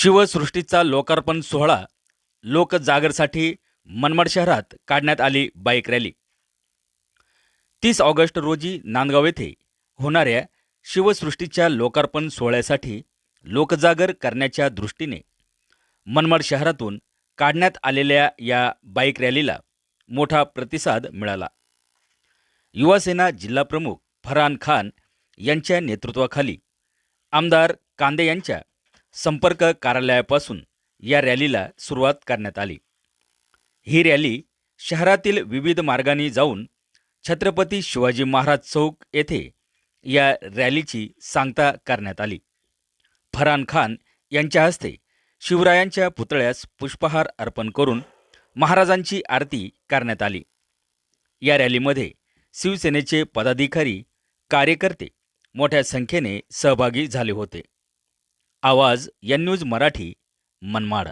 शिवसृष्टीचा लोकार्पण सोहळा लोकजागरसाठी मनमाड शहरात काढण्यात आली बाईक रॅली. तीस ऑगस्ट रोजी नांदगाव येथे होणाऱ्या शिवसृष्टीच्या लोकार्पण सोहळ्यासाठी लोकजागर करण्याच्या दृष्टीने मनमाड शहरातून काढण्यात आलेल्या या बाईक रॅलीला मोठा प्रतिसाद मिळाला. युवासेना जिल्हाप्रमुख फरहान खान यांच्या नेतृत्वाखाली आमदार कांदे यांच्या संपर्क कार्यालयापासून या रॅलीला सुरुवात करण्यात आली. ही रॅली शहरातील विविध मार्गांनी जाऊन छत्रपती शिवाजी महाराज चौक येथे या रॅलीची सांगता करण्यात आली. फरहान खान यांच्या हस्ते शिवरायांच्या पुतळ्यास पुष्पहार अर्पण करून महाराजांची आरती करण्यात आली. या रॅलीमध्ये शिवसेनेचे पदाधिकारी कार्यकर्ते मोठ्या संख्येने सहभागी झाले होते. आवाज या न्यूज मराठी मनमाड.